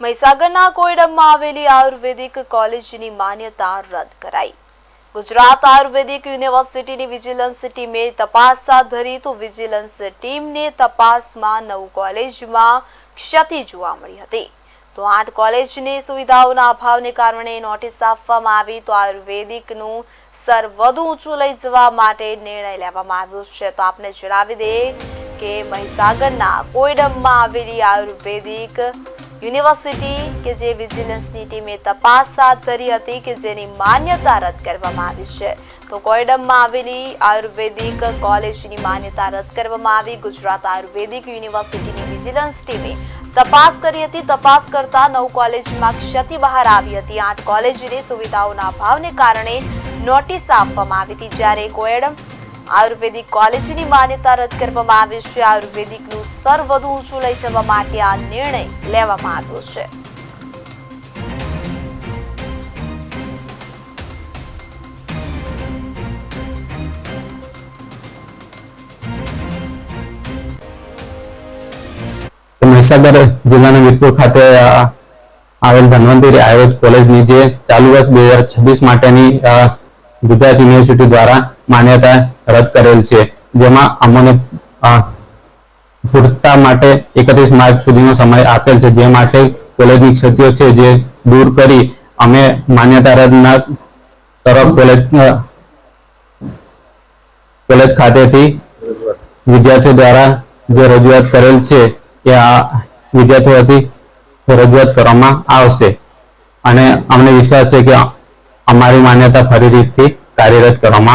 મહીસાગરના કોયડમમાં આવેલી આયુર્વેદિક કોલેજની માન્યતા રદ કરાઈ. ગુજરાત આયુર્વેદિક યુનિવર્સિટીની વિજિલન્સ ટીમે તપાસ હાથ ધરી તો વિજિલન્સ ટીમને તપાસમાં નવ કોલેજમાં ક્ષતિ જોવા મળી હતી. તો આઠ કોલેજની સુવિધાઓના અભાવને કારણે નોટિસ આપવામાં આવી તો આયુર્વેદિકનું સ્તર વધુ ઊંચું લઈ જવા માટે નિર્ણય લેવામાં આવ્યો છે. તો આપને જણાવી દઈએ કે મહીસાગરના કોયડમમાં આવેલી આયુર્વેદિક યુનિવર્સિટી કે જે વિજિલન્સની ટીમે તપાસ હાથ ધરી હતી કે જેની માન્યતા રદ કરવામાં આવી છે. તો કોયડમમાં આવેલી આયુર્વેદિક કોલેજની માન્યતા રદ કરવામાં આવી. ગુજરાત આયુર્વેદિક યુનિવર્સિટીની વિજિલન્સ ટીમે તપાસ કરી હતી. તપાસ કરતા નવ કોલેજમાં ક્ષતિ બહાર આવી હતી. આઠ કોલેજને સુવિધાઓના અભાવને કારણે નોટિસ આપવામાં આવી હતી. જ્યારે કોયડમ આયુર્વેદિક કોલેજની માન્યતા રદ કરવામાં આવી છે. આયુર્વેદિકનું સ્તર વધુ ઊંચું લઈ જવા માટે આ નિર્ણય લેવામાં આવ્યો છે. મહીસાગર જિલ્લાના વીરપુર ખાતે આવેલ ધન્વંતરી આયુર્વેદ કોલેજની જે ચાલુ વર્ષ બે હજાર છવ્વીસ માટેની ગુજરાત યુનિવર્સિટી દ્વારા માન્યતા રદ કરેલ છે. જેમાં અમને પૂરતા માટે એકત્રીસ માર્ચ સુધીનો સમય આપેલ છે. જે માટે કોલેજની ક્ષતિઓ છે જે દૂર કરી અમે માન્યતા રદના તરફ કોલેજ કોલેજ ખાતેથી વિદ્યાર્થીઓ દ્વારા જે રજૂઆત કરેલ છે એ આ વિદ્યાર્થીઓથી રજૂઆત કરવામાં આવશે. અને અમને વિશ્વાસ છે કે અમારી માન્યતા ફરી રીતથી કાર્યરત કરવામાં